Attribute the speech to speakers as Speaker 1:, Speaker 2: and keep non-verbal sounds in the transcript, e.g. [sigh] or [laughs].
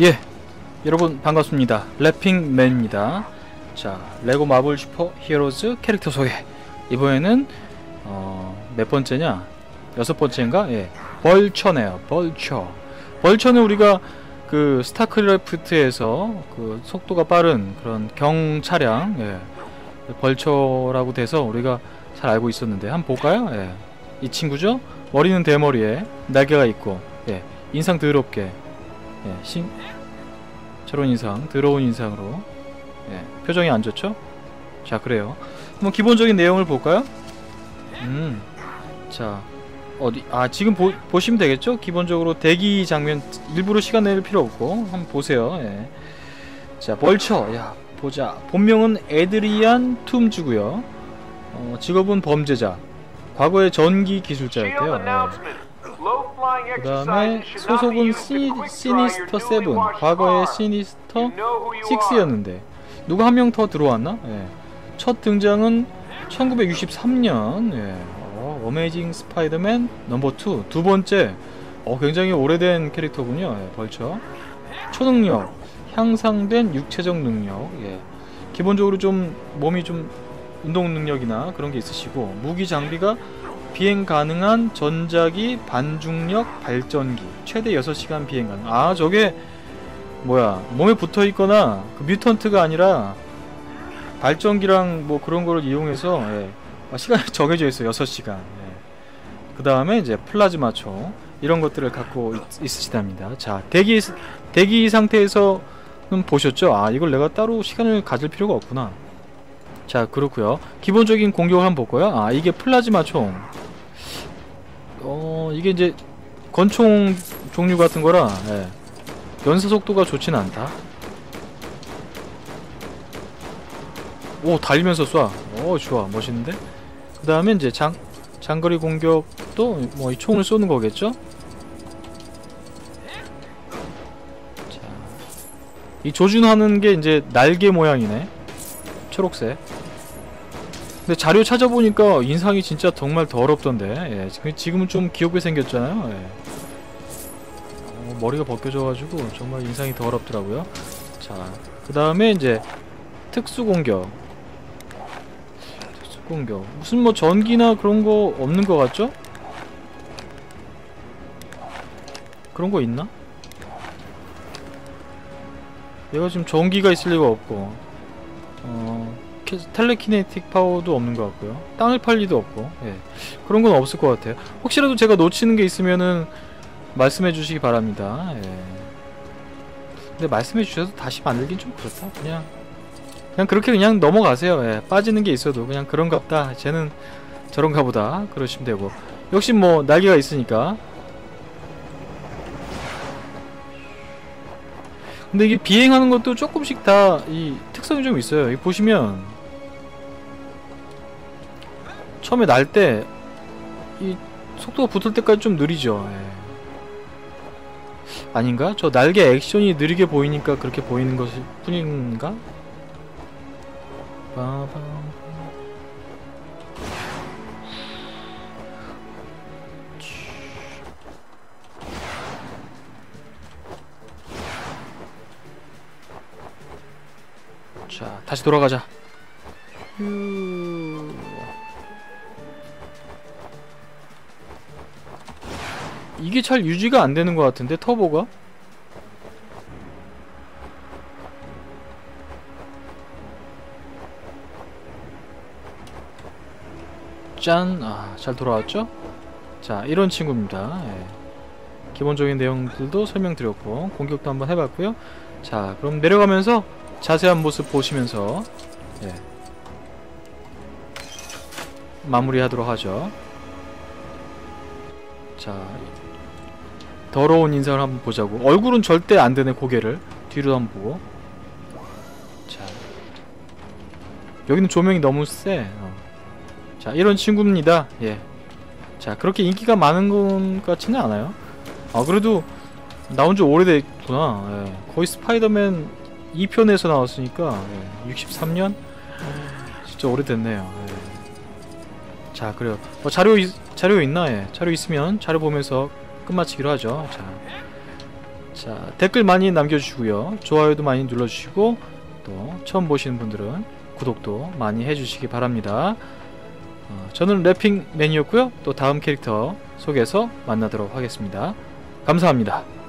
Speaker 1: 예, 여러분 반갑습니다. 래핑맨입니다. 자, 레고 마블 슈퍼 히어로즈 캐릭터 소개. 이번에는 어, 몇 번째냐? 여섯 번째인가? 예, 벌처네요. 벌처. 벌처는 우리가 그 스타크래프트에서 그 속도가 빠른 그런 경 차량, 예, 벌처라고 돼서 우리가 잘 알고 있었는데 한번 볼까요? 예, 이 친구죠? 머리는 대머리에 날개가 있고, 예, 인상 더럽게, 예, 신, 저런 인상, 더러운 인상으로 예, 표정이 안 좋죠? 자 그래요 한번 기본적인 내용을 볼까요? 음, 자 어디 아 지금 보, 보시면 되겠죠? 기본적으로 대기 장면 일부러 시간 낼 필요 없고 한번 보세요 예. 자 벌처 야 보자 본명은 에드리안 툼즈고요 어, 직업은 범죄자 과거에 전기 기술자였대요 예. 그 다음에 소속은 시, 시니스터 7 과거의 시니스터 6였는데. 누가 한명 더 들어왔나? 예. 첫 등장은 1963년 예. 어, 어메이징 스파이더맨 넘버 2 두 번째. 어, 굉장히 오래된 캐릭터군요. 예, 벌써. 초능력. 향상된 육체적 능력. 예. 기본적으로 좀 몸이 좀 운동 능력이나 그런 게 있으시고 무기 장비가 비행 가능한 전자기 반중력 발전기. 최대 6시간 비행 가능. 아 저게 뭐야? 몸에 붙어 있거나 그 뮤턴트가 아니라 발전기랑 뭐 그런 거를 이용해서 예, 아, 시간이 [laughs] 정해져 있어요 6시간. 예. 그 다음에 이제 플라즈마총 이런 것들을 갖고 있, 있으시답니다. 자 대기 대기 상태에서는 보셨죠? 아 이걸 내가 따로 시간을 가질 필요가 없구나. 자 그렇고요. 기본적인 공격을 한번 볼까요? 아 이게 플라즈마 총 어 이게 이제 권총 종류 같은 거라 예. 연사 속도가 좋지는 않다. 오 달리면서 쏴 오 좋아. 멋있는데? 그 다음에 이제 장 장거리 공격도 뭐 이 총을 쏘는 거겠죠? 자, 이 조준하는 게 이제 날개 모양이네. 초록색 근데 자료 찾아보니까 인상이 진짜 정말 더럽던데 예, 지금은 좀 귀엽게 생겼잖아요 예. 어, 머리가 벗겨져가지고 정말 인상이 더럽더라고요 자그 다음에 이제 특수공격 특수공격 무슨 뭐 전기나 그런 거 없는 것 같죠? 그런 거 있나? 얘가 지금 전기가 있을 리가 없고 어... 텔레키네틱 파워도 없는 것 같고요. 땅을 팔 리도 없고 예. 그런 건 없을 것 같아요. 혹시라도 제가 놓치는 게 있으면은 말씀해 주시기 바랍니다. 예. 근데 말씀해 주셔도 다시 만들긴 좀 그렇다. 그냥 그냥 그렇게 그냥 넘어가세요. 예. 빠지는 게 있어도 그냥 그런갑다. 쟤는 저런가 보다. 그러시면 되고. 역시 뭐 날개가 있으니까. 근데 이게 비행하는 것도 조금씩 다 이 특성이 좀 있어요. 보시면 처음에 날 때 이 속도가 붙을 때까지 좀 느리죠. 예. 아닌가? 저 날개 액션이 느리게 보이니까 그렇게 보이는 것일 뿐인가? 빠밤. 자, 다시 돌아가자. 휴. 이게 잘 유지가 안 되는 것 같은데 터보가? 짠! 아, 잘 돌아왔죠? 자, 이런 친구입니다. 예. 기본적인 내용들도 설명드렸고 공격도 한번 해봤고요. 자, 그럼 내려가면서 자세한 모습 보시면서 예. 마무리하도록 하죠. 자, 더러운 인상을 한번 보자고. 얼굴은 절대 안 되네, 고개를. 뒤로 한번 보고. 자, 여기는 조명이 너무 세. 어. 자, 이런 친구입니다. 예. 자, 그렇게 인기가 많은 것 같지는 않아요. 아, 그래도 나온 지 오래됐구나. 예. 거의 스파이더맨 2편에서 나왔으니까 예. 63년? 진짜 오래됐네요. 예. 자, 그래요. 뭐 자료 있, 자료 있나? 예. 자료 있으면 자료 보면서 끝마치기로 하죠. 자, 자 댓글 많이 남겨주시고요 좋아요도 많이 눌러주시고 또 처음 보시는 분들은 구독도 많이 해주시기 바랍니다 어, 저는 래핑맨이었고요 또 다음 캐릭터 속에서 만나도록 하겠습니다 감사합니다